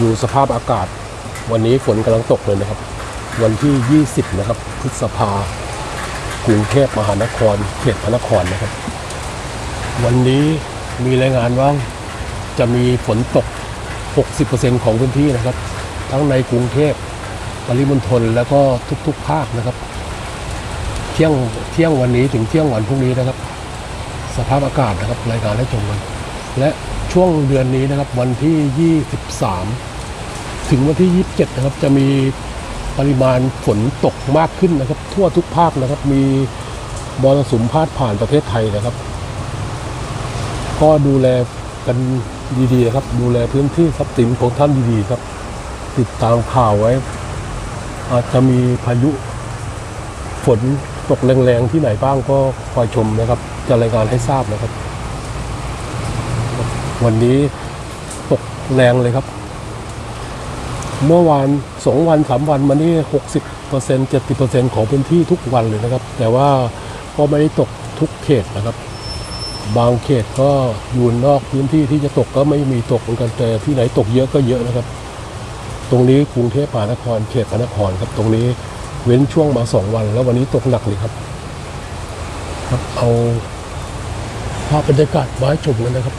ดูสภาพอากาศ วันนี้ฝนกำลังตกเลยนะครับ วันที่ 20 นะครับ พฤษภากรุงเทพมหานคร เขตพระนครนะครับ วันนี้มีรายงานว่าจะมีฝนตก 60%ของพื้นที่นะครับ ทั้งในกรุงเทพปริมณฑลแล้วก็ทุกๆภาคนะครับ เที่ยงเที่ยงวันนี้ถึงเที่ยงวันพรุ่งนี้นะครับ สภาพอากาศนะครับรายงานให้ชมกัน และช่วงเดือนนี้นะครับวันที่ 23 ถึงวันที่ 27 นะครับ จะมีปริมาณฝนตกมากขึ้นนะครับ ทั่วทุกภาคนะครับ มีมรสุมพาดผ่านประเทศไทยนะครับ ก็ดูแลกันดีๆนะครับ ดูแลพื้นที่ทรัพย์สินของท่านดีๆครับ ติดตามข่าวไว้ อาจจะมีพายุฝนตกแรงๆที่ไหนบ้างก็คอยชมนะครับ จะรายงานให้ทราบนะครับ วันนี้ตกแรงเลยครับ เมื่อวานสองวันสามวันมานี่หกสิบเปอร์เซ็นต์เจ็ดสิบเปอร์เซ็นต์ของพื้นที่ทุกวันเลยนะครับ แต่ว่าก็ไม่ได้ตกทุกเขตนะครับ บางเขตก็อยู่นอกพื้นที่ที่จะตกก็ไม่มีตกเหมือนกันแต่ที่ไหนตกเยอะก็เยอะนะครับ ตรงนี้กรุงเทพมหานครเขตพระนครครับตรงนี้เว้นช่วงมาสองวัน แล้ววันนี้ตกหนักเลยครับ ครับเอาภาพบรรยากาศมาให้ชมกันนะครับ